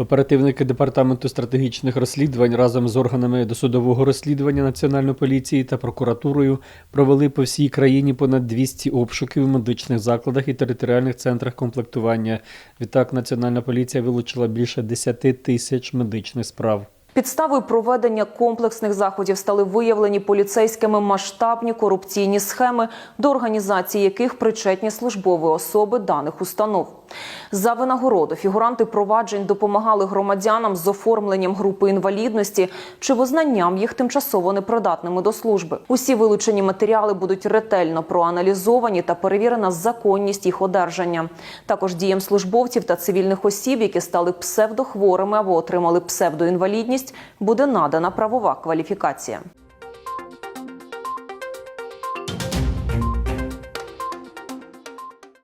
Оперативники департаменту стратегічних розслідувань разом з органами досудового розслідування Національної поліції та прокуратурою провели по всій країні понад 200 обшуків в медичних закладах і територіальних центрах комплектування. Відтак, Національна поліція вилучила більше 10 тисяч медичних справ. Підставою проведення комплексних заходів стали виявлені поліцейськими масштабні корупційні схеми, до організації яких причетні службові особи даних установ. За винагороду фігуранти проваджень допомагали громадянам з оформленням групи інвалідності чи визнанням їх тимчасово непридатними до служби. Усі вилучені матеріали будуть ретельно проаналізовані та перевірена законність їх одержання. Також діям службовців та цивільних осіб, які стали псевдохворими або отримали псевдоінвалідність, буде надана правова кваліфікація.